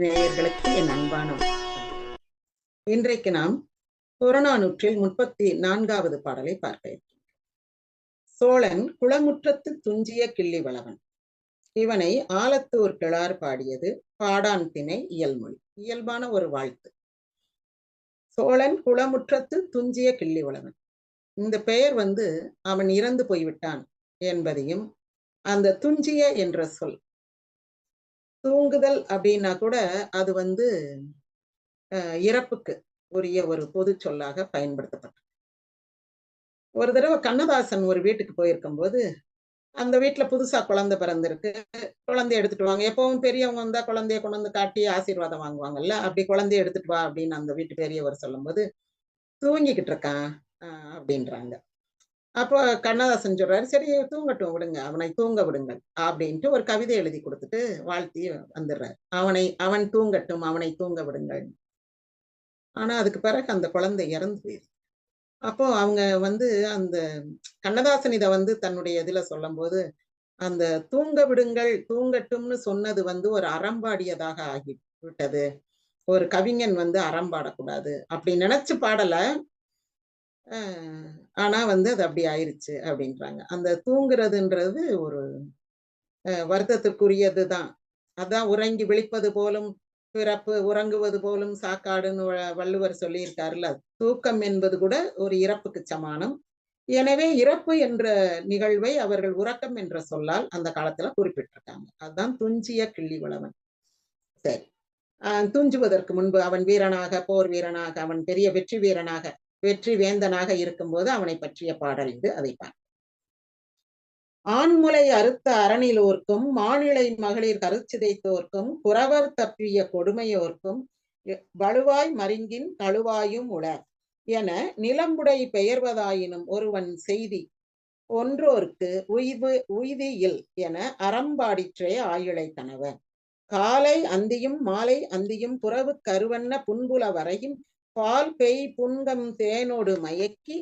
நேயர்களுக்கு என் அன்பான இன்றைக்கு நாம் புறநானூற்றில் முப்பத்தி நான்காவது பாடலை பார்க்க சோழன் குளமுற்றத்து துஞ்சிய கிள்ளி வளவன். இவனை ஆலத்தூர் கிளார் பாடியது பாடான் திணை இயல்மொழி இயல்பான ஒரு வாழ்த்து. சோழன் குளமுற்றத்து துஞ்சிய கிள்ளி வளவன். இந்த பெயர் வந்து அவன் இறந்து போய்விட்டான் என்பதையும் அந்த துஞ்சிய என்ற சொல் தூங்குதல் அப்படின்னா கூட அது வந்து இறப்புக்கு உரிய ஒரு பொது சொல்லாக பயன்படுத்தப்பட்டது. ஒரு தடவை கண்ணதாசன் ஒரு வீட்டுக்கு போயிருக்கும் போது அந்த வீட்டுல புதுசா குழந்தை பிறந்திருக்கு. குழந்தைய எடுத்துட்டு வாங்க. எப்பவும் பெரியவங்க வந்தா குழந்தைய கொண்டு வந்து காட்டி ஆசீர்வாதம் வாங்குவாங்கல்ல? அப்படி குழந்தைய எடுத்துட்டு வா அப்படின்னு அந்த வீட்டு பெரியவர் சொல்லும்போது தூங்கிக்கிட்டு இருக்கான் அப்படின்றாங்க. அப்போ கண்ணதாசன் சொல்றாரு சரி தூங்கட்டும் விடுங்க. அவனை தூங்க விடுங்கள். அப்படின்ட்டு ஒரு கவிதை எழுதி கொடுத்துட்டு வாழ்த்தி வந்துடுறாரு. அவனை அவன் தூங்கட்டும் அவனை தூங்க விடுங்கள். ஆனா அதுக்கு பிறகு அந்த குழந்தை இறந்து போயிருக்கு அப்போ அவங்க வந்து அந்த கண்ணதாசன் இதை வந்து தன்னுடைய இதுல சொல்லும்போது அந்த தூங்க விடுங்கள் தூங்கட்டும்னு சொன்னது வந்து ஒரு அறம்பாடியதாக ஆகி விட்டது ஒரு கவிஞன் வந்து அறம்பாடக்கூடாது. அப்படி நினைச்சு பாடல ஆனா வந்து அது அப்படி ஆயிருச்சு அப்படின்றாங்க. அந்த தூங்குறதுன்றது ஒரு வருத்தத்திற்குரியது வருத்தத்திற்குரியதுதான் அதான் உறங்கி விழிப்பது போலும் பிறப்பு உறங்குவது போலும் சாக்காடுன்னு வள்ளுவர் சொல்லியிருக்காருல்ல தூக்கம் என்பது கூட ஒரு இறப்புக்கு சமானம். எனவே இறப்பு என்ற நிகழ்வை அவர்கள் உறக்கம் என்ற சொல்லால் அந்த காலத்துல குறிப்பிட்டிருக்காங்க. அதுதான் துஞ்சிய கிள்ளி வளவன். சரி. ஆஹ் துஞ்சுவதற்கு முன்பு அவன் வீரனாக போர் வீரனாக அவன் பெரிய வெற்றி வீரனாக வெற்றி வேந்தனாக இருக்கும்போது அவனை பற்றிய பாடல் இது. அதை ஆண்முலை அறுத்த அரணிலோர்க்கும் மானிளை மகளிர் கருச்சிதைத்தோர்க்கும் குறவர் தப்பிய கொடுமையோர்க்கும் வலுவாய் மருங்கின் கழுவாயும் உள என நிலம்புடை பெயர்வதாயினும் ஒருவன் செய்தி ஒன்றோர்க்கு உய்வு உய்தியில் என அறம்பாடிற்றே ஆயுளை கணவர் காலை அந்தியும் மாலை அந்தியும் புறவு கருவண்ண புன்புல வரையும் பால் பெய் புன்கம் தேனோடு மயக்கி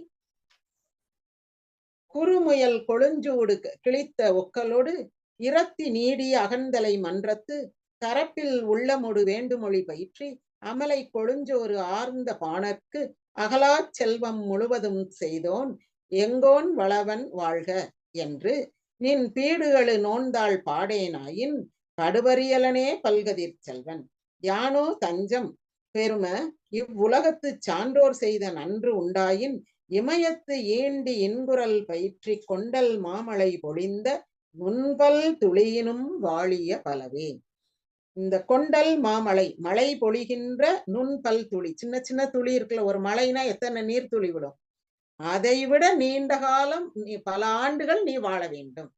குறுமுயல் கொழுஞ்சூடு கிழித்த ஒக்கலோடு இரத்தி நீடிய அகந்தலை மன்றத்து கரப்பில் உள்ளமொடு வேண்டுமொழி பயிற்றி அமலை கொழுஞ்சோறு ஆர்ந்த பாணர்க்கு அகலாச் செல்வம் முழுவதும் செய்தோன் எங்கோன் வளவன் வாழ்க என்று நின் பீடுகளு நோந்தாள் பாடேனாயின் கடுவரியலனே பல்கதிர் செல்வன். யானோ தஞ்சம் பெரும இவ்வுலகத்து சான்றோர் செய்த நன்று உண்டாயின் இமயத்து ஈண்டி இன்குரல் பயிற்றி கொண்டல் மாமலை பொழிந்த முன்பல் துளியினும் வாழிய பலவே. இந்த கொண்டல் மாமலை மழை பொழிகின்ற நுண்பல் துளி சின்ன சின்ன துளி இருக்குல்ல ஒரு மழைனா எத்தனை நீர் துளி விடும் அதை விட நீண்ட காலம் நீ பல ஆண்டுகள் நீ வாழ வேண்டும்.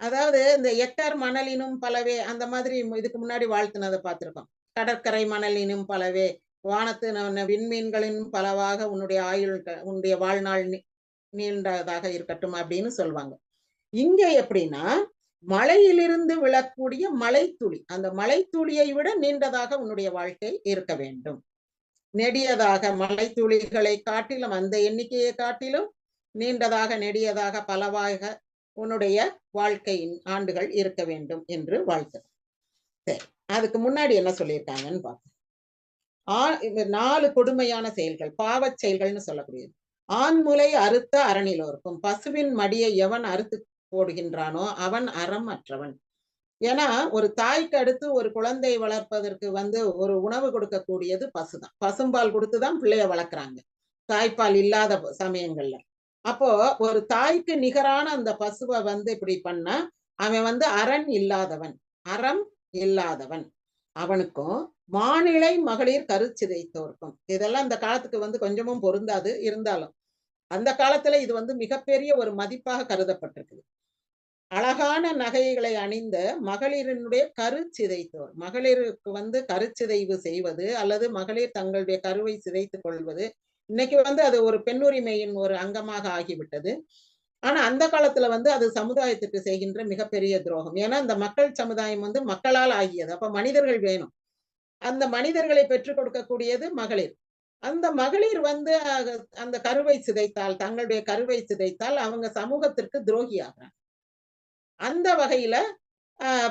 அதாவது இந்த எக்டர் மணலினும் பலவே அந்த மாதிரி இதுக்கு முன்னாடி வாழ்த்தினதை பார்த்திருக்கோம். கடற்கரை மணலினும் பலவே வானத்து ந- விண்மீன்களின் பலவாக உன்னுடைய ஆயுள் உன்னுடைய வாழ்நாள் நீ- நீண்டதாக இருக்கட்டும் அப்படின்னு சொல்லுவாங்க இங்க எப்படின்னா மலையிலிருந்து விழக்கூடிய மலைத்துளி அந்த மலைத்துளியை விட நீண்டதாக உன்னுடைய வாழ்க்கை இருக்க வேண்டும். நெடியதாக மலைத்துளிகளை காட்டிலும் அந்த எண்ணிக்கையை காட்டிலும் நீண்டதாக நெடியதாக பலவாக உன்னுடைய வாழ்க்கையின் ஆண்டுகள் இருக்க வேண்டும் என்று வாழ்த்து சரி. அதுக்கு முன்னாடி என்ன சொல்லியிருக்காங்கன்னு பார்ப்போம். ஆ நாலு கொடுமையான செயல்கள் பாவச் செயல்கள்னு சொல்லக்கூடியது. ஆண்முலை அறுத்த அரணிலோருக்கும் பசுவின் மடியை எவன் அறுத்து போடுகின்றானோ அவன் அறம் அற்றவன் ஏன்னா ஒரு தாய்க்கு அடுத்து ஒரு குழந்தை வளர்ப்பதற்கு வந்து ஒரு உணவு கொடுக்கக்கூடியது பசுதான். பசும்பால் கொடுத்துதான் பிள்ளைய வளர்க்குறாங்க. தாய்ப்பால் இல்லாத சமயங்கள்ல. அப்போ ஒரு தாய்க்கு நிகரான அந்த பசுவை வந்து இப்படி பண்ணா அவன் வந்து அரண் இல்லாதவன். அறம் இல்லாதவன். அவனுக்கும் மாநிலை மகளிர் கருச்சிதைத்தோர்க்கும். இதெல்லாம் அந்த காலத்துக்கு வந்து கொஞ்சமும் பொருந்தாது இருந்தாலும் அந்த காலத்துல இது வந்து மிகப்பெரிய ஒரு மதிப்பாக கருதப்பட்டிருக்குது. அழகான நகைகளை அணிந்த மகளிரினுடைய கருச்சிதைத்தோர் மகளிருக்கு வந்து கருச்சிதைவு செய்வது அல்லது மகளிர் தங்களுடைய கருவை சிதைத்துக் கொள்வது இன்னைக்கு வந்து அது ஒரு பெண்ணுரிமையின் ஒரு அங்கமாக ஆகிவிட்டது. ஆனா அந்த காலத்துல வந்து அது சமுதாயத்துக்கு செய்கின்ற மிகப்பெரிய துரோகம். ஏன்னா இந்த மக்கள் சமுதாயம் வந்து மக்களால் ஆகியது. அப்ப மனிதர்கள் வேணும். அந்த மனிதர்களை பெற்றுக் கொடுக்கக்கூடியது மகளிர். அந்த மகளிர் வந்து அந்த கருவை சிதைத்தால் தங்களுடைய கருவை சிதைத்தால் அவங்க சமூகத்திற்கு துரோகி ஆகிறாங்க அந்த வகையில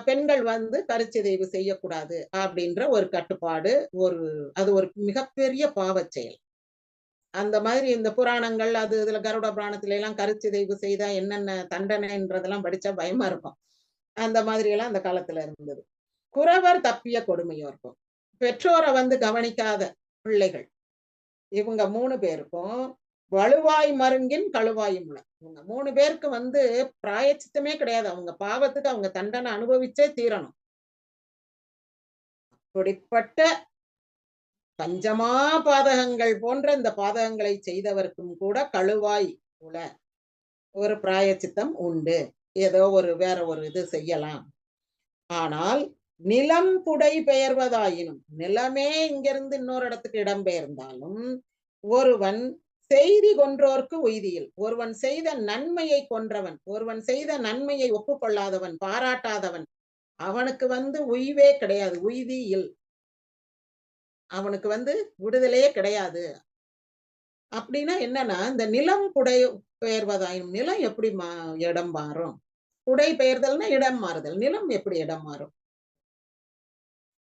பெண்கள் வந்து கருச்சிதைவு செய்யக்கூடாது அப்படின்ற ஒரு கட்டுப்பாடு, ஒரு அது ஒரு மிகப்பெரிய பாவச் செயல். அந்த மாதிரி இந்த புராணங்கள் அது இதுல கருட புராணத்துல எல்லாம் கருச்சிதைவு செய்தா என்னென்ன தண்டனைன்றதெல்லாம் படிச்சா பயமா இருக்கும். அந்த மாதிரி எல்லாம் அந்த காலத்துல இருந்தது. குறவர் தப்பிய கொடுமையும் இருக்கும் பெற்றோரை வந்து கவனிக்காத பிள்ளைகள். இவங்க மூணு பேருக்கும் வழுவாய் மருங்கின் கழுவாயும் மூலம் இவங்க மூணு பேருக்கு வந்து பிராயச்சித்தமே கிடையாது. அவங்க பாவத்துக்கு அவங்க தண்டனை அனுபவிச்சே தீரணும். அப்படிப்பட்ட பஞ்சமா பாதகங்கள் போன்ற இந்த பாதகங்களை செய்தவர்க்கும் கூட கழுவாய் உள. ஒரு பிராயச்சித்தம் உண்டு. ஏதோ ஒரு வேற ஒரு இது செய்யலாம். ஆனால் நிலம் புடை பெயர்வதாயினும், நிலமே இங்கிருந்து இன்னொரு இடத்துக்கு இடம்பெயர்ந்தாலும், ஒருவன் செய்தி கொன்றோர்க்கு உய்தியில். ஒருவன் செய்த நன்மையை கொன்றவன், ஒருவன் செய்த நன்மையை ஒப்புக்கொள்ளாதவன், பாராட்டாதவன், அவனுக்கு வந்து உய்வே கிடையாது. உய்தியில் அவனுக்கு வந்து விடுதலையே கிடையாது. அப்படின்னா என்னன்னா, இந்த நிலம் புடை பெயர்வதாயினும், நிலம் எப்படி மா இடம் மாறும்? புடை பெயர்தல்னா இடம் மாறுதல். நிலம் எப்படி இடம் மாறும்?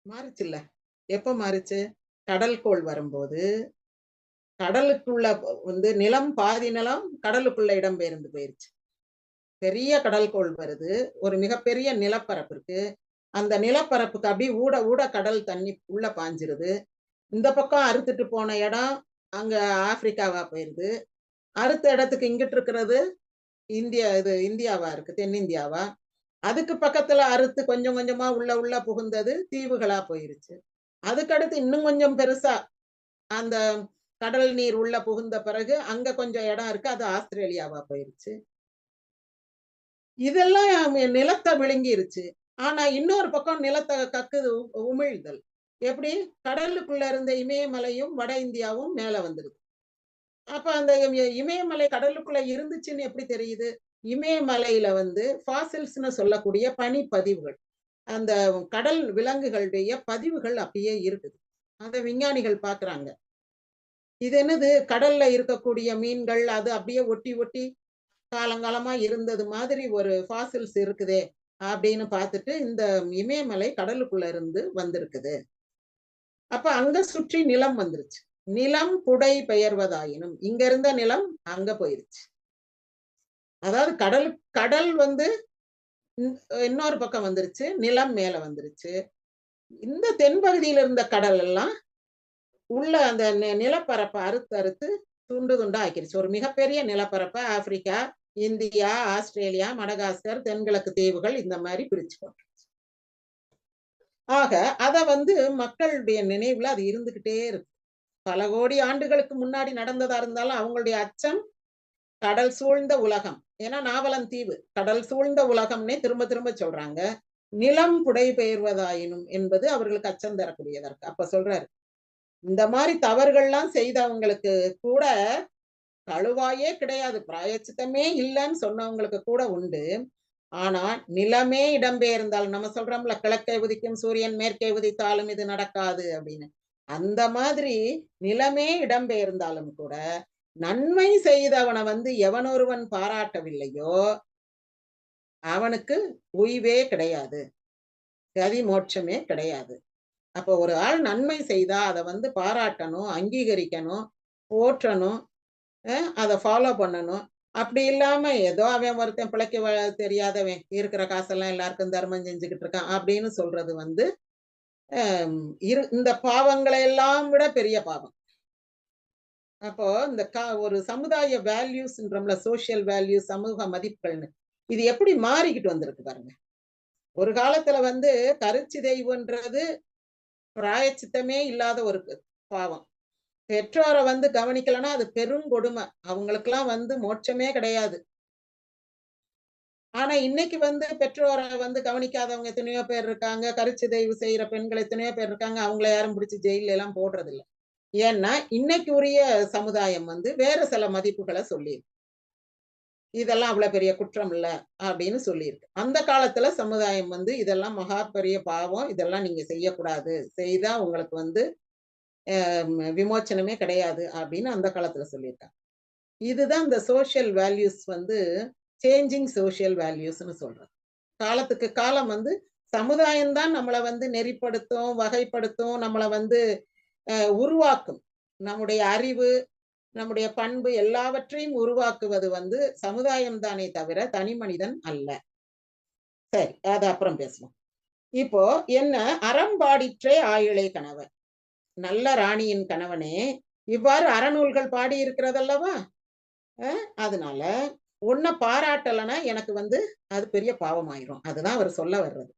மாறுச்சுல்ல. எப்ப மாறுச்சு? கடல்கோள் வரும்போது, கடலுக்குள்ள வந்து நிலம் பாதி நிலம் கடலுக்குள்ள இடம் பெயர்ந்து போயிருச்சு. பெரிய கடல்கோள் வருது. ஒரு மிகப்பெரிய நிலப்பரப்பு இருக்கு. அந்த நிலப்பரப்புக்கு அப்படியே ஊட ஊட கடல் தண்ணி உள்ள பாஞ்சிருது இந்த பக்கம் அறுத்துட்டு போன இடம் அங்க ஆப்பிரிக்காவா போயிருது. அறுத்த இடத்துக்கு இங்கிட்டு இருக்கிறது இந்தியா இது இந்தியாவா இருக்கு. தென்னிந்தியாவா. அதுக்கு பக்கத்துல அறுத்து கொஞ்சம் கொஞ்சமா உள்ள உள்ள புகுந்தது தீவுகளா போயிருச்சு. அதுக்கடுத்து இன்னும் கொஞ்சம் பெருசா அந்த கடல் நீர் உள்ள புகுந்த பிறகு அங்க கொஞ்சம் இடம் இருக்கு. அது ஆஸ்திரேலியாவா போயிருச்சு. இதெல்லாம் நிலத்த விழுங்கிருச்சு. ஆனா இன்னொரு பக்கம் நிலத்த கக்குது உ உமிழ்தல். எப்படி? கடலுக்குள்ள இருந்த இமயமலையும், வட இந்தியாவும் மேல வந்துருது. அப்ப அந்த இமயமலை கடலுக்குள்ள இருந்துச்சுன்னு எப்படி தெரியுது? இமயமலையில வந்து ஃபாசில்ஸ்ன்னு சொல்லக்கூடிய பனிப்பதிவுகள். அந்த கடல் விலங்குகளுடைய பதிவுகள் அப்படியே இருக்குது. அதை விஞ்ஞானிகள் பாக்குறாங்க இது என்னது? கடல்ல இருக்கக்கூடிய மீன்கள் அது அப்படியே ஒட்டி ஒட்டி காலங்காலமா இருந்தது மாதிரி ஒரு ஃபாசில்ஸ் இருக்குதே! அப்படின்னு பார்த்துட்டு, இந்த இமயமலை கடலுக்குள்ள இருந்து வந்திருக்குது. அப்ப அங்க சுற்றி நிலம் வந்துருச்சு. நிலம் புடை பெயர்வதாயினும், இங்க இருந்த நிலம் அங்க போயிருச்சு. அதாவது கடல் கடல் வந்து இன் இன்னொரு பக்கம் வந்துருச்சு. நிலம் மேல வந்துருச்சு. இந்த தென்பகுதியில இருந்த கடல் எல்லாம் உள்ள அந்த நிலப்பரப்பை அறுத்து அறுத்து துண்டு துண்டா ஆக்கிருச்சு. ஒரு மிகப்பெரிய நிலப்பரப்பை ஆப்பிரிக்கா, இந்தியா, ஆஸ்திரேலியா, மடகாஸ்கர், தென்கிழக்கு தீவுகள் இந்த மாதிரி பிரிச்சு போட்டு ஆக, அத வந்து மக்களுடைய நினைவுல அது இருந்துகிட்டே இருக்கு. பல கோடி ஆண்டுகளுக்கு முன்னாடி நடந்ததா இருந்தாலும் அவங்களுடைய அச்சம் கடல் சூழ்ந்த உலகம். ஏன்னா நாவலன் தீவு. கடல் சூழ்ந்த உலகம்னே திரும்ப திரும்ப சொல்றாங்க. நிலம் புடைபெயர்வதாயினும் என்பது அவர்களுக்கு அச்சம் தரக்கூடியதா இருக்கு. அப்ப சொல்றாரு. இந்த மாதிரி தவறுகள்லாம் செய்தவங்களுக்கு கூட கழுவாயே கிடையாது. பிராயச்சித்தமே இல்லன்னு சொன்னவங்களுக்கு கூட உண்டு. ஆனா, நிலமே இடம்பெயர்ந்தால் நம்ம சொல்றோம்ல, கிழக்கை உதிக்கும் சூரியன் மேற்கே உதித்தாலும் இது நடக்காது அப்படின்னு. அந்த மாதிரி நிலமே இடம்பெயர்ந்தாலும் கூட, நன்மை செய்தவன வந்து எவனொருவன் பாராட்டவில்லையோ அவனுக்கு உய்வே கிடையாது. கதி மோட்சமே கிடையாது. அப்போ ஒரு ஆள் நன்மை செய்தா அத வந்து பாராட்டணும், அங்கீகரிக்கணும், போற்றணும், அதை அத ஃபாலோ பண்ணணும். அப்படி இல்லாம ஏதோ அவன் ஒருத்தன் பிழைக்க தெரியாதவன், இருக்கிற காசெல்லாம் எல்லாருக்கும் தர்மம் செஞ்சுகிட்டு இருக்கான் அப்படின்னு சொல்றது வந்து, இரு இந்த பாவங்களை எல்லாம் விட பெரிய பாவம். அப்போ இந்த கா ஒரு சமுதாய வேல்யூஸ்ன்றோம்ல, சோசியல் வேல்யூஸ் சமூக மதிப்புகள்னு. இது எப்படி மாறிக்கிட்டு வந்திருக்கு பாருங்க. ஒரு காலத்துல வந்து கருச்சிதைவுன்றது பிராயச்சித்தமே இல்லாத ஒரு பாவம். பெற்றோரை வந்து கவனிக்கலன்னா அது பெரும் கொடுமை அவங்களுக்கெல்லாம் வந்து மோட்சமே கிடையாது. ஆனா இன்னைக்கு வந்து பெற்றோரை வந்து கவனிக்காதவங்க எத்தனையோ பேர் இருக்காங்க. கருச்சிதைவு செய்யற பெண்கள் எத்தனையோ பேர் இருக்காங்க. அவங்கள யாரும் பிடிச்சி ஜெயில எல்லாம் போடுறதில்ல. ஏன்னா, இன்னைக்கு உரிய சமுதாயம் வந்து வேற சில மதிப்புகளை சொல்லியிருக்கு. இதெல்லாம் அவ்வளவு பெரிய குற்றம் இல்ல அப்படின்னு சொல்லியிருக்கு. அந்த காலத்துல சமுதாயம் வந்து இதெல்லாம் மகா பெரிய பாவம். இதெல்லாம் நீங்க செய்யக்கூடாது. செய்தா உங்களுக்கு வந்து விமோச்சனமே கிடையாது அப்படின்னு அந்த காலத்துல சொல்லியிருக்காங்க. இதுதான் இந்த சோசியல் வேல்யூஸ் வந்து சேஞ்சிங் சோசியல் வேல்யூஸ்ன்னு சொல்றது. காலத்துக்கு காலம் வந்து சமுதாயம் தான் நம்மளை வந்து நெறிப்படுத்தும் வகைப்படுத்தும் நம்மளை வந்து உருவாக்கும். நம்முடைய அறிவு நம்முடைய பண்பு எல்லாவற்றையும் உருவாக்குவது வந்து சமுதாயம் தானே தவிர தனி மனிதன் அல்ல. சரி அது அப்புறம் பேசுவோம். இப்போ என்ன? அறம்பாடிற்றே ஆயிழை கணவர். நல்ல ராணியின் கணவனே இவ்வாறு அறநூல்கள் பாடி இருக்கிறதல்லவா அதனால உன்னை பாராட்டலைன்னா எனக்கு வந்து அது பெரிய பாவமாயிரும். அதுதான் அவர் சொல்ல வர்றது.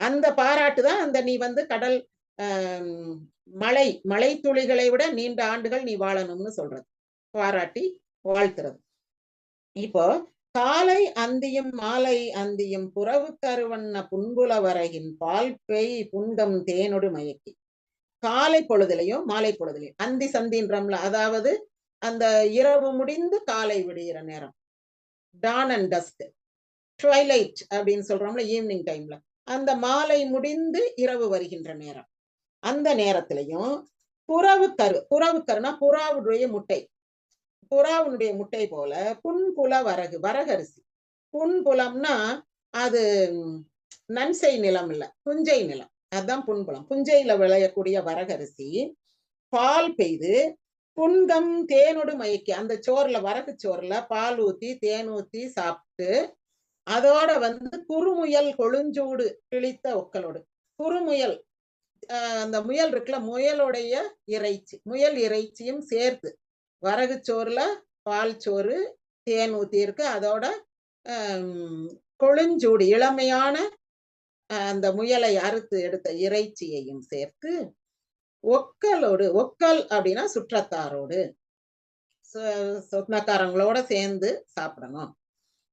அந்த பாராட்டு தான் அந்த நீ வந்து கடல் மலை மலை துளிகளை விட நீண்ட ஆண்டுகள் நீ வாழணும்னு சொல்றது. பாராட்டி வாழ்த்துறது. இப்போ காலை அந்தியும் மாலை அந்தியும் புறவு கருவண்ண புன்புல வரையின் பால் பெய் புண்டம் தேனொடு மயக்கி. காலை பொழுதுலையும் மாலை பொழுதுலையும். அந்தி சந்தின்றம்ல அதாவது அந்த இரவு முடிந்து காலை விடுகிற நேரம். டான் அண்ட் டஸ்க் ட்வைலைட் அப்படின்னு சொல்றோம்ல ஈவினிங் டைம்ல அந்த மாலை முடிந்து இரவு வருகின்ற நேரம். அந்த நேரத்திலையும் புறவு கரு புறவு கருனா புறாவுடைய முட்டை. புறாவுடைய முட்டை போல புன்புல வரகு வரகரிசி. புன்புலம்னா அது நன்சை நிலம் இல்லை புஞ்சை நிலம். அதுதான் புன்புலம் புஞ்சையில விளையக்கூடிய வரகரிசி பால் பெய்து புன்கம் தேனோடு மயக்கி அந்த சோறுல வரகு சோறுல பால் ஊத்தி தேன் ஊத்தி சாப்பிட்டு அதோட வந்து குறுமுயல் கொழுஞ்சூடு கிழித்த ஒக்கலோடு. குறுமுயல் ஆஹ் அந்த முயல் இருக்குல்ல முயலுடைய இறைச்சி முயல் இறைச்சியும் சேர்த்து வரகு சோறுல பால் சோறு தேன் ஊத்தி இருக்கு அதோட கொழுஞ்சூடு இளமையான அந்த முயலை அறுத்து எடுத்த இறைச்சியையும் சேர்த்து ஒக்கலோடு ஒக்கல் அப்படின்னா சுற்றத்தாரோடு சொ- சொந்தக்காரங்களோட சேர்ந்து சாப்பிடணும்.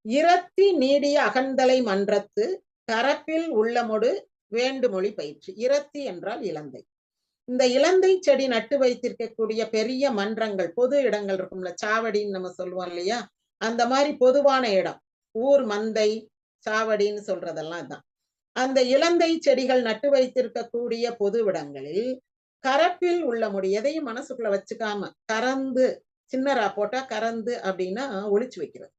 இரத்தி நீடிய அகந்தலை மன்றத்து கரப்பில் உள்ளமொடு வேண்டுமொழி பயிற்சி. இரத்தி என்றால் இலந்தை. இந்த இலந்தை செடி நட்டு வைத்திருக்கக்கூடிய பெரிய மன்றங்கள் பொது இடங்கள் இருக்கும்ல சாவடின்னு நம்ம சொல்லுவோம் இல்லையா? அந்த மாதிரி பொதுவான இடம். ஊர் மந்தை சாவடின்னு சொல்றதெல்லாம் தான் அந்த இலந்தை செடிகள் நட்டு வைத்திருக்கக்கூடிய பொது இடங்களில் கரப்பில் உள்ள முடி எதையும் மனசுக்குள்ள வச்சுக்காம கறந்து சின்னரா போட்டா கறந்து அப்படின்னா ஒளிச்சு வைக்கிறது.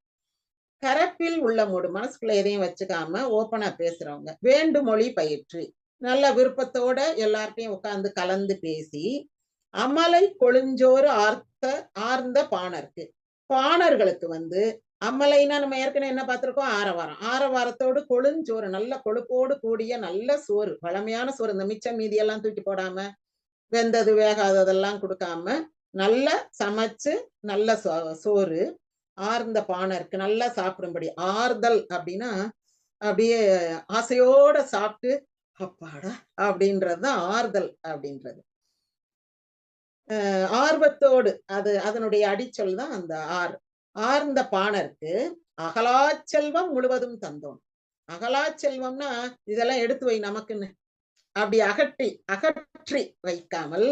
கரப்பில் உள்ள மூடு மனசுக்குள்ள எதையும் வச்சுக்காம ஓப்பனா பேசுறவங்க வேண்டுமொழி பயிற்சி நல்ல விருப்பத்தோட எல்லார்ட்டையும் உட்கார்ந்து கலந்து பேசி அமலை கொழுஞ்சோறு ஆர்த்த ஆர்ந்த பாணருக்கு. பாணர்களுக்கு வந்து அம்மலைனா நம்ம ஏற்கனவே என்ன பார்த்திருக்கோம்? ஆரவாரம். ஆரவாரத்தோடு கொழுஞ்சோறு நல்ல கொழுப்போடு கூடிய நல்ல சோறு பழமையான சோறு. இந்த மிச்சம் மீதி எல்லாம் தூக்கி போடாம வெந்தது வேகாததெல்லாம் கொடுக்காம நல்ல சமைச்சு நல்ல சோ- சோறு ஆர்ந்த பானை இருக்கு. நல்லா சாப்பிடும்படி. ஆறுதல் அப்படின்னா அப்படியே ஆசையோட சாப்பிட்டு அப்பாடா அப்படின்றது தான் ஆறுதல் அப்படின்றது. ஆர்வத்தோடு அது அதனுடைய அடிச்சொல் தான் அந்த ஆர் ஆர்ந்த பாணருக்கு அகலாச்செல்வம் முழுவதும் தந்தோம். அகலாச்செல்வம்னா இதெல்லாம் எடுத்து வை நமக்குன்னு. அப்படி அகற்றி அகற்றி வைக்காமல்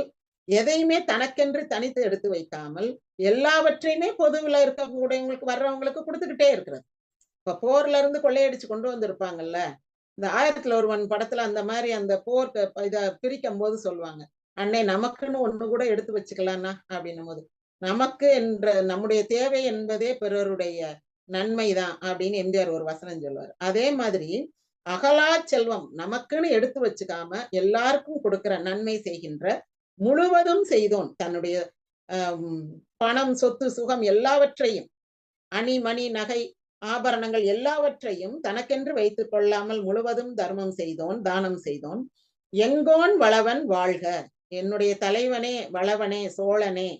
எதையுமே தனக்கென்று தனித்து எடுத்து வைக்காமல் எல்லாவற்றையுமே பொதுவில் இருக்கக்கூடியவங்களுக்கு வர்றவங்களுக்கு கொடுத்துக்கிட்டே இருக்கிறது. இப்ப போர்ல இருந்து கொள்ளையடிச்சு கொண்டு வந்திருப்பாங்கல்ல இந்த ஆயிரத்துல ஒருவன் படத்துல அந்த மாதிரி அந்த போர் இதை பிரிக்கும் போது சொல்லுவாங்க அன்னை நமக்குன்னு ஒண்ணு கூட எடுத்து வச்சுக்கலாம்னா அப்படின்னும் போது நமக்கு என்ற நம்முடைய தேவை என்பதே பிறருடைய நன்மைதான் அப்படின்னு எம்ஜிஆர் ஒரு வசனம் சொல்லுவார். அதே மாதிரி அகலா செல்வம் நமக்குன்னு எடுத்து வச்சுக்காம எல்லாருக்கும் கொடுக்கிற நன்மை செய்கின்ற முழுவதும் செய்தோன் தன்னுடைய பணம் சொத்து சுகம் எல்லாவற்றையும் அணி மணி நகை ஆபரணங்கள் எல்லாவற்றையும் தனக்கென்று வைத்துக் கொள்ளாமல் முழுவதும் தர்மம் செய்தோன் தானம் செய்தோன். எங்கோன் வளவன் வாழ்க. என்னுடைய தலைவனே வளவனே சோழனே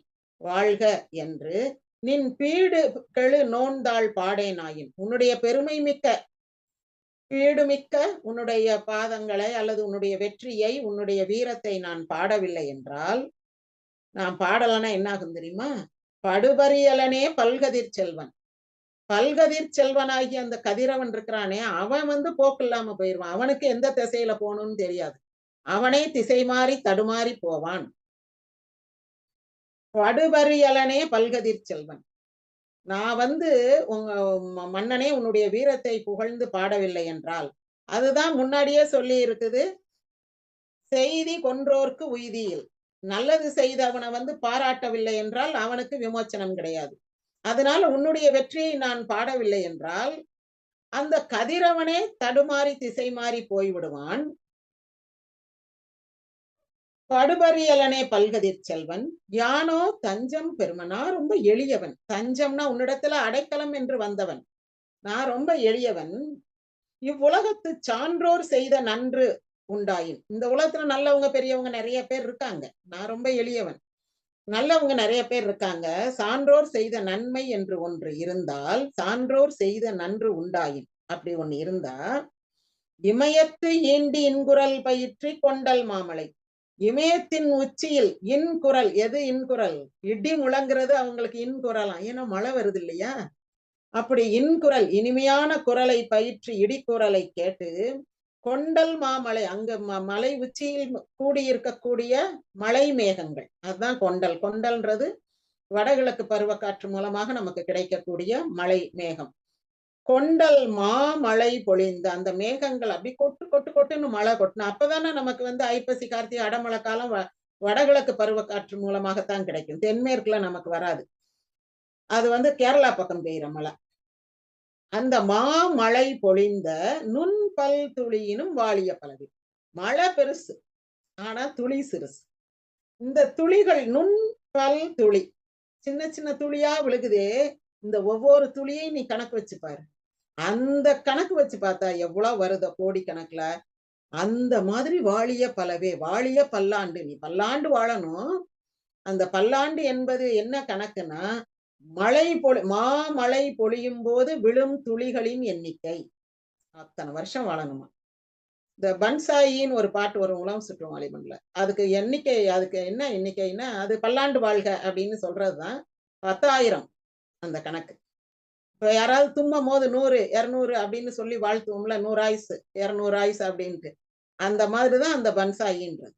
வாழ்க என்று நின் பீடு கெழு நோன்தாள் பாடேனாயின். உன்னுடைய பெருமை மிக்க பீடுமிக்க உன்னுடைய பாதங்களை அல்லது உன்னுடைய வெற்றியை உன்னுடைய வீரத்தை நான் பாடவில்லை என்றால் நான் பாடலனா என்ன ஆகும் தெரியுமா? படுபரியலனே பல்கதிர் செல்வன். பல்கதிர் செல்வனாகி அந்த கதிரவன் இருக்கிறானே அவன் வந்து போக்கு இல்லாம போயிடுவான் அவனுக்கு எந்த திசையில போகணும்னு தெரியாது. அவனே திசை மாறி தடுமாறி போவான். படுபரியலனே பல்கதிர் செல்வன். நான் வந்து உங்க மன்னனே உன்னுடைய வீரத்தை புகழ்ந்து பாடவில்லை என்றால் அதுதான் முன்னாடியே சொல்லி இருக்குது. செய்தி கொன்றோர்க்கு உய்தியில். நல்லது செய்தவனை வந்து பாராட்டவில்லை என்றால் அவனுக்கு விமோச்சனம் கிடையாது. அதனால உன்னுடைய வெற்றியை நான் பாடவில்லை என்றால் அந்த கதிரவனே தடுமாறி திசை மாறி போய்விடுவான். படுபரியலனே பல்கதிர் செல்வன் யானோ தஞ்சம் பெருமனா. ரொம்ப எளியவன். தஞ்சம்னா உன்னிடத்துல அடைக்கலம் என்று வந்தவன். நான் ரொம்ப எளியவன். இவ்வுலகத்து சான்றோர் செய்த நன்று உண்டாயின். இந்த உலகத்துல நல்லவங்க பெரியவங்க நிறைய பேர் இருக்காங்க. நான் ரொம்ப எளியவன். நல்லவங்க நிறைய பேர் இருக்காங்க. சான்றோர் செய்த நன்மை என்று ஒன்று இருந்தால் சான்றோர் செய்த நன்று உண்டாயின். அப்படி ஒண்ணு இருந்தா இமயத்து ஈண்டி இன்குரல் பயிற்றி கொண்டல் மாமலை. இமயத்தின் உச்சியில் இன்குரல் எது இன்குரல் இடி முழங்குறது அவங்களுக்கு இன்குரலாம் ஏன்னா மழை வருது இல்லையா? அப்படி இன்குரல் இனிமையான குரலை பயிற்று இடிக்குரலை கேட்டு கொண்டல் மாமலை அங்க மலை உச்சியில் கூடியிருக்கக்கூடிய மலை மேகங்கள். அதுதான் கொண்டல். கொண்டல்ன்றது வடகிழக்கு பருவக்காற்று மூலமாக நமக்கு கிடைக்கக்கூடிய மலை மேகம். கொண்டல் மாமழை பொழிந்த அந்த மேகங்கள் அப்படி கொட்டு கொட்டு கொட்டுன்னு மழை கொட்டணும் அப்பதானே நமக்கு வந்து ஐப்பசி கார்த்திகை அடமழை காலம் வடகிழக்கு பருவக்காற்று மூலமாகத்தான் கிடைக்கும். தென்மேற்குல நமக்கு வராது. அது வந்து கேரளா பக்கம் பெய்யுற மழை. அந்த மாமழை பொழிந்த நுண் பல் துளியினும் வாழிய பலவி. மழை பெருசு ஆனா துளி சிறுசு. இந்த துளிகள் நுண் பல் துளி. சின்ன சின்ன துளியா விழுகுதே இந்த ஒவ்வொரு துளியையும் நீ கணக்கு வச்சு பாரு. அந்த கணக்கு வச்சு பார்த்தா எவ்வளவு வருதோ கோடி கணக்குல. அந்த மாதிரி வாழிய பலவே வாழிய பல்லாண்டு நீ பல்லாண்டு வாழணும். அந்த பல்லாண்டு என்பது என்ன கணக்குன்னா மழை பொழி மாமழை பொழியும் போது விழும் துளிகளின் எண்ணிக்கை. அத்தனை வருஷம் வாழணுமா? இந்த பன்சாயின்னு ஒரு பாட்டு வரும் உலகம் சுற்றும் வாலிபன்ல. அதுக்கு எண்ணிக்கை அதுக்கு என்ன எண்ணிக்கைன்னா அது பல்லாண்டு வாழ்க அப்படின்னு சொல்றதுதான் பத்தாயிரம். அந்த கணக்கு. இப்ப யாராவது தும்மும் போது நூறு இருநூறு அப்படின்னு சொல்லி வாழ்த்துவோம்ல நூறு ஆயுசு இருநூறு ஆயுசு அப்படின்ட்டு. அந்த மாதிரிதான் அந்த பன்சாயின்றது.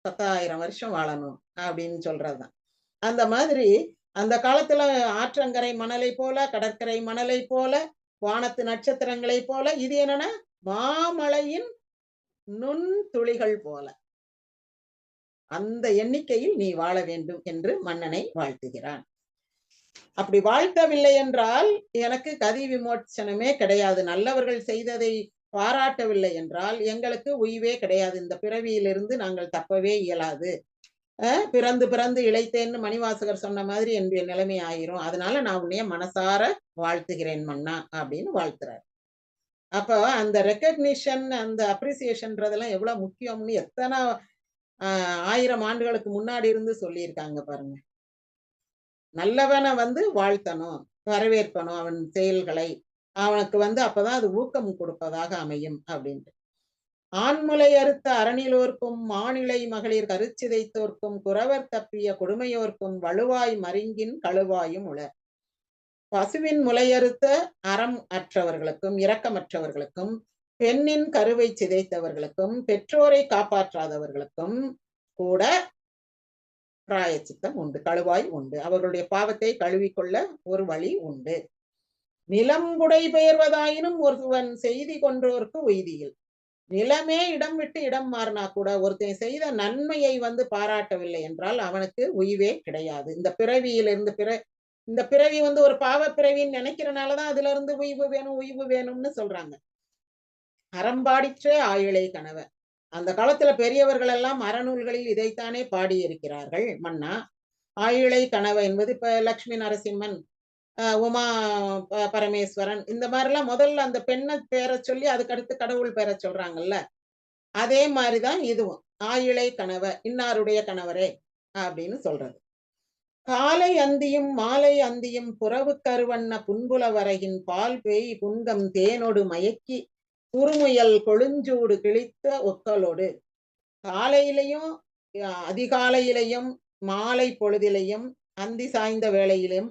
பத்தாயிரம் வருஷம் வாழணும் அப்படின்னு சொல்றதுதான். அந்த மாதிரி அந்த காலத்துல ஆற்றங்கரை மணலை போல கடற்கரை மணலை போல வானத்து நட்சத்திரங்களை போல இது என்னன்னா மாமலையின் நுண் துளிகள் போல. அந்த எண்ணிக்கையில் நீ வாழ வேண்டும் என்று மன்னனை வாழ்த்துகிறான். அப்படி வாழ்த்தவில்லை என்றால் எனக்கு கதி விமோச்சனமே கிடையாது. நல்லவர்கள் செய்ததை பாராட்டவில்லை என்றால் எங்களுக்கு உய்வே கிடையாது. இந்த பிறவியிலிருந்து நாங்கள் தப்பவே இயலாது. பிறந்து பிறந்து இழைத்தேன்னு மணிவாசகர் சொன்ன மாதிரி என்னுடைய நிலைமை ஆயிரும். அதனால நான் உன்னைய மனசார வாழ்த்துகிறேன் மன்னா அப்படின்னு வாழ்த்துறாரு. அப்போ அந்த ரெக்கக்னிஷன் அந்த அப்ரிசியேஷன்றதெல்லாம் எவ்வளவு முக்கியம்னு எத்தனை ஆயிரம் ஆண்டுகளுக்கு முன்னாடி இருந்து சொல்லியிருக்காங்க பாருங்க. நல்லவனை வந்து வாழ்த்தணும் வரவேற்கணும் அவன் செயல்களை. அவனுக்கு வந்து அப்பதான் அது ஊக்கம் கொடுப்பதாக அமையும் அப்படின்ட்டு. ஆண்முலை அறுத்த அரணிலோர்க்கும் மாநிலை மகளிர் கருச்சிதைத்தோர்க்கும் குறவர் தப்பிய கொடுமையோர்க்கும் வலுவாய் மருங்கின் கழுவாயும் உள பசுவின் முளையறுத்த அறம் அற்றவர்களுக்கும் இரக்கமற்றவர்களுக்கும் பெண்ணின் கருவை சிதைத்தவர்களுக்கும் பெற்றோரை காப்பாற்றாதவர்களுக்கும் கூட பிராயச்சித்தம் உண்டு கழுவாய் உண்டு. அவர்களுடைய பாவத்தை கழுவிக்கொள்ள ஒரு வழி உண்டு. நிலம்புடை பெயர்வதாயினும் ஒருவன் செய்தி கொன்றோருக்கு உய்தியில். நிலமே இடம் விட்டு இடம் மாறினா கூட ஒருத்தன் செய்த நன்மையை வந்து பாராட்டவில்லை என்றால் அவனுக்கு உய்வே கிடையாது. இந்த பிறவியிலிருந்து பிற இந்த பிறவி வந்து ஒரு பாவ பிறவின்னு நினைக்கிறனாலதான் அதுல இருந்து உய்வு வேணும் உய்வு வேணும்னு சொல்றாங்க. அறம்பாடிற்றே ஆயுளை கணவன். அந்த காலத்துல பெரியவர்கள் எல்லாம் அறநூல்களில் இதைத்தானே பாடியிருக்கிறார்கள். மன்னா ஆயிழை கனவு என்பது இப்ப லக்ஷ்மி நரசிம்மன் உமா பரமேஸ்வரன் இந்த மாதிரிலாம் முதல்ல அந்த பெண்ணை பேரை சொல்லி அதுக்கடுத்து கடவுள் பேரை சொல்றாங்கல்ல. அதே மாதிரிதான் இதுவும். ஆயிழை கணவ இன்னாருடைய கணவரே அப்படின்னு சொல்றது. காலை அந்தியும் மாலை அந்தியும் புறவு கருவண்ண புன்புல வரையின் பால் பேய் புங்கம் தேனோடு மயக்கி குறுமுயல் கொழுஞ்சூடு கிழித்த ஒத்தலோடு. காலையிலையும் அதிகாலையிலையும் மாலை பொழுதிலையும் அந்தி சாய்ந்த வேளையிலும்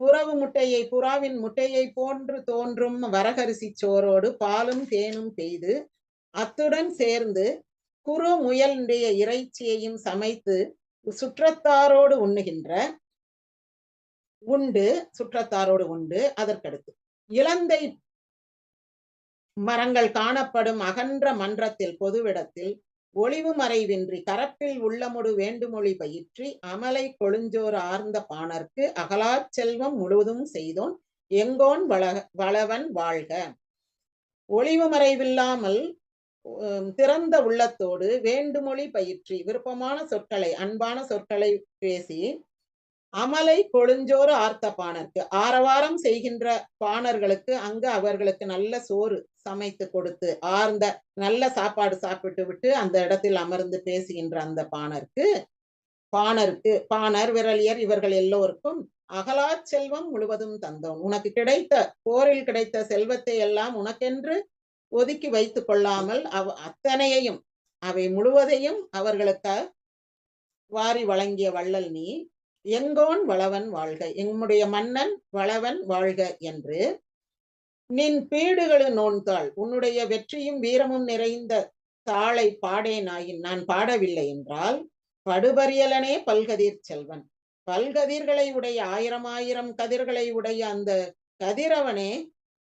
புறவு முட்டையை புறாவின் முட்டையை போன்று தோன்றும் வரகரிசி சோரோடு பாலும் தேனும் பெய்து அத்துடன் சேர்ந்து குறு முயலுடைய இறைச்சியையும் சமைத்து சுற்றத்தாரோடு உண்ணுகின்ற உண்டு சுற்றத்தாரோடு உண்டு அதற்கடுத்து. இலந்தை மரங்கள் காணப்படும் அகன்ற மன்றத்தில் பொதுவிடத்தில் ஒளிவு மறைவின்றி கரப்பில் உள்ளமுடு வேண்டுமொழி பயிற்றி அமலை கொழுஞ்சோர் ஆர்ந்த பாணர்க்கு அகலாச் செல்வம் முழுவதும் செய்தோன் எங்கோன் வள வளவன் வாழ்க. ஒளிவு மறைவில்லாமல் உம், திறந்த உள்ளத்தோடு வேண்டுமொழி பயிற்றி விருப்பமான சொற்களை அன்பான சொற்களை பேசி அமலை கொழுஞ்சோறு ஆர்த்த பாணர்க்கு ஆரவாரம் செய்கின்ற பாணர்களுக்கு அங்கு அவர்களுக்கு நல்ல சோறு. சமைத்து கொடுத்து ஆர்ந்த நல்ல சாப்பாடு சாப்பிட்டு விட்டு அந்த இடத்தில் அமர்ந்து பேசுகின்ற அந்த பாணருக்கு பாணருக்கு பாணர் விரலியர் இவர்கள் எல்லோருக்கும் அகலா செல்வம் முழுவதும் தந்தோம். உனக்கு கிடைத்த போரில் கிடைத்த செல்வத்தை எல்லாம் உனக்கென்று ஒதுக்கி வைத்துக் கொள்ளாமல் அவ அத்தனையையும் அவை முழுவதையும் அவர்களுக்கு வாரி வழங்கிய வள்ளல் நீ எங்கோன் வளவன் வாழ்க எம்முடைய மன்னன் வளவன் வாழ்க என்று நின் பீடுகளு நோன்தாள். உன்னுடைய வெற்றியும் வீரமும் நிறைந்த தாளை பாடேனாயின் நான் பாடவில்லை என்றால் படுபரியலனே பல்கதிர் செல்வன். பல்கதிர்களை உடைய ஆயிரம் ஆயிரம் கதிர்களை உடைய அந்த கதிரவனே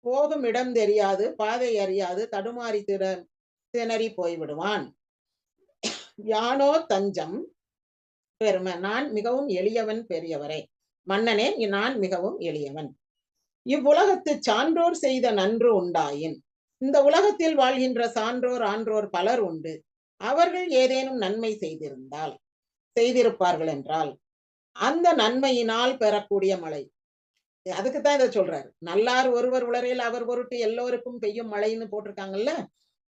போகும் இடம் தெரியாது பாதை அறியாது தடுமாறி திற திணறி போய்விடுவான். யானோ தஞ்சம் பெருமை நான் மிகவும் எளியவன் பெரியவரே. மன்னனே நான் மிகவும் எளியவன். இவ்வுலகத்து சான்றோர் செய்த நன்று உண்டாயின். இந்த உலகத்தில் வாழ்கின்ற சான்றோர் ஆன்றோர் பலர் உண்டு. அவர்கள் ஏதேனும் நன்மை செய்திருந்தால் செய்திருப்பார்கள் என்றால் அந்த நன்மையினால் பெறக்கூடிய மழை. அதுக்குத்தான் இதை சொல்றாரு. நல்லார் ஒருவர் உளரையில் அவர் பொருட்டு எல்லோருக்கும் பெய்யும் மழைன்னு போட்டிருக்காங்கல்ல?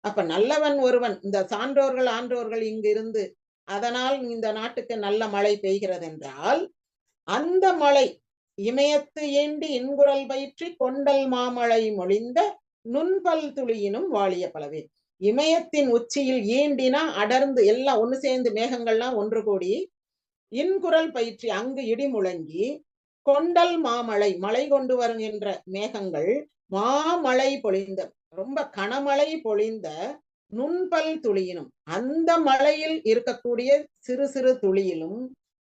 அப்ப நல்லவன் ஒருவன் இந்த சான்றோர்கள் ஆன்றோர்கள் இங்கு இருந்து அதனால் இந்த நாட்டுக்கு நல்ல மழை பெய்கிறது என்றால் அந்த மழை இமயத்து ஏண்டி இன்குரல் பயிற்றி கொண்டல் மாமழை மொழிந்த நுண்பல் துளியினும் வாழிய பலவே. இமயத்தின் உச்சியில் ஈண்டினா அடர்ந்து எல்லாம் ஒன்று சேர்ந்து மேகங்கள்லாம் ஒன்று கூடி இன்குரல் பயிற்சி அங்கு இடி முழங்கி கொண்டல் மாமழை மழை கொண்டு வருகின்ற மேகங்கள் மாமழை பொழிந்த ரொம்ப கனமழை பொழிந்த நுண்பல் துளியினும் அந்த மழையில் இருக்கக்கூடிய சிறு சிறு துளியிலும்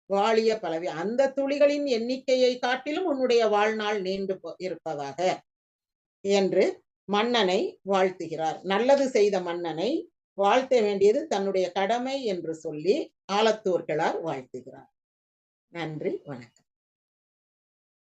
வாழிய பலவி. அந்த துளிகளின் எண்ணிக்கையை காட்டிலும் உன்னுடைய வாழ்நாள் நீண்டு போ- இருப்பதாக என்று மன்னனை வாழ்த்துகிறார். நல்லது செய்த மன்னனை வாழ்த்த வேண்டியது தன்னுடைய கடமை என்று சொல்லி ஆலத்தூர்களார் வாழ்த்துகிறார். நன்றி வணக்கம்.